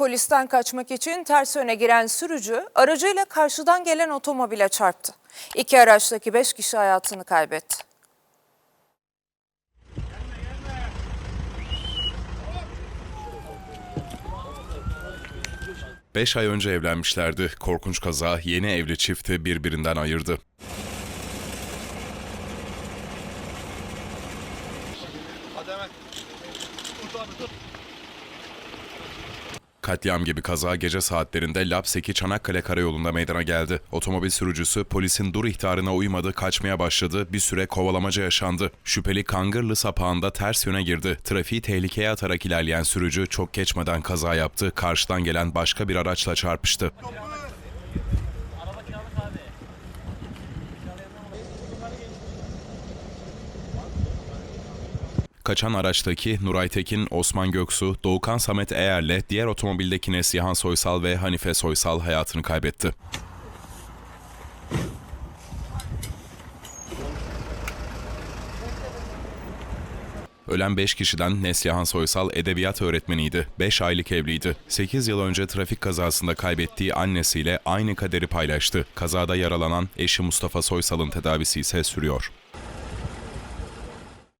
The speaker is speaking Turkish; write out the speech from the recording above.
Polisten kaçmak için ters yöne giren sürücü aracıyla karşıdan gelen otomobile çarptı. İki araçtaki beş kişi hayatını kaybetti. Beş ay önce evlenmişlerdi. Korkunç kaza yeni evli çifti birbirinden ayırdı. Katliam gibi kaza gece saatlerinde Lapseki Çanakkale Karayolu'nda meydana geldi. Otomobil sürücüsü polisin dur ihtarına uymadı, kaçmaya başladı. Bir süre kovalamaca yaşandı. Şüpheli Kangırlı sapağında ters yöne girdi. Trafiği tehlikeye atarak ilerleyen sürücü çok geçmeden kaza yaptı. Karşıdan gelen başka bir araçla çarpıştı. Kaçan araçtaki Nuray Tekin, Osman Göksu, Doğukan Samet Eğer'le diğer otomobildeki Neslihan Soysal ve Hanife Soysal hayatını kaybetti. Ölen 5 kişiden Neslihan Soysal edebiyat öğretmeniydi. 5 aylık evliydi. 8 yıl önce trafik kazasında kaybettiği annesiyle aynı kaderi paylaştı. Kazada yaralanan eşi Mustafa Soysal'ın tedavisi ise sürüyor.